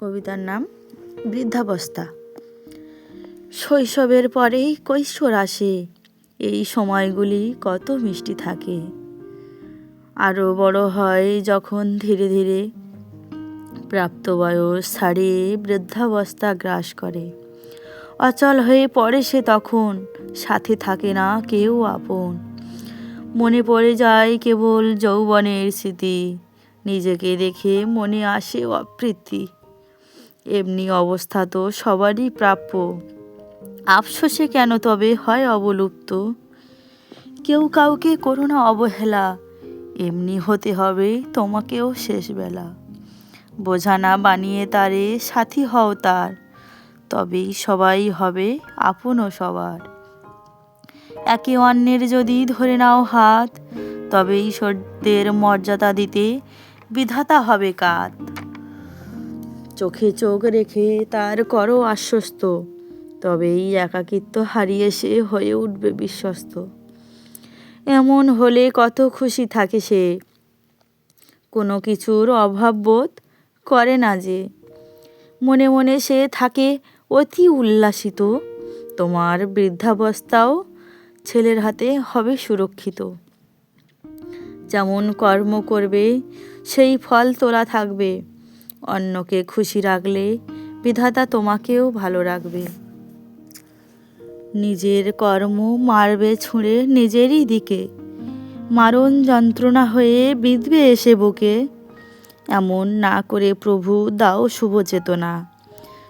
কবিতার নাম বৃদ্ধাবস্থা। শৈশবের পরেই কৈশোর আসে, এই সময়গুলি কত মিষ্টি থাকে। আরও বড় হয় যখন ধীরে ধীরে প্রাপ্তবয়স ছাড়িয়ে বৃদ্ধাবস্থা গ্রাস করে। অচল হয়ে পড়ে সে তখন, সাথে থাকে না কেউ আপন। মনে পড়ে যায় কেবল যৌবনের স্মৃতি, নিজেকে দেখে মনে আসে অপ্রীতি। এমনি অবস্থা তো সবারই প্রাপ্য। আফসোসে কেন তবে হয় অবলুপ্ত? কেউ কাউকে করো না অবহেলা, এমনি হতে হবে তোমাকেও শেষবেলা। বোঝা না বানিয়ে তারে সাথী হও তার, তবেই সবাই হবে আপনও সবার। একে অন্যের যদি ধরে নাও হাত তবে ঈশ্বরদের মর্যাদা দিতে বিধাতা হবে কাত। চোখে চোখ রেখে তার করো আশ্বস্ত, তবেই একাকিত্ব হারিয়ে সে হয়ে উঠবে বিশ্বস্ত। এমন হলে কত খুশি থাকে সে। কোনো কিছুর অভাববোধ করে না যে। মনে মনে সে থাকে অতি উল্লাসিত, তোমার বৃদ্ধাবস্থাও ছেলের হাতে হবে সুরক্ষিত। যেমন কর্ম করবে, সেই ফল তোলা থাকবে। অন্যকে খুশি রাখলে বিধাতা তোমাকেও ভালো রাখবে। নিজের কর্ম মারবে ছুঁড়ে নিজেরই দিকে। মারণ যন্ত্রণা হয়ে বিধবে এসে বুকে। এমন না করে প্রভু দাও শুভ চেতনা।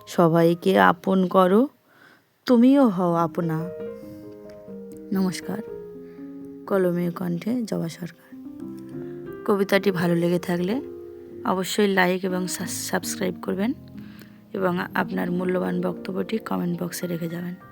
সবাইকে আপন করো, তুমিও হও আপনা। নমস্কার। কলমে কণ্ঠে জবা সরকার। কবিতাটি ভালো লেগে থাকলে অবশ্যই লাইক এবং সাবস্ক্রাইব করবেন এবং আপনার মূল্যবান বক্তব্যটি কমেন্ট বক্সে রেখে যাবেন।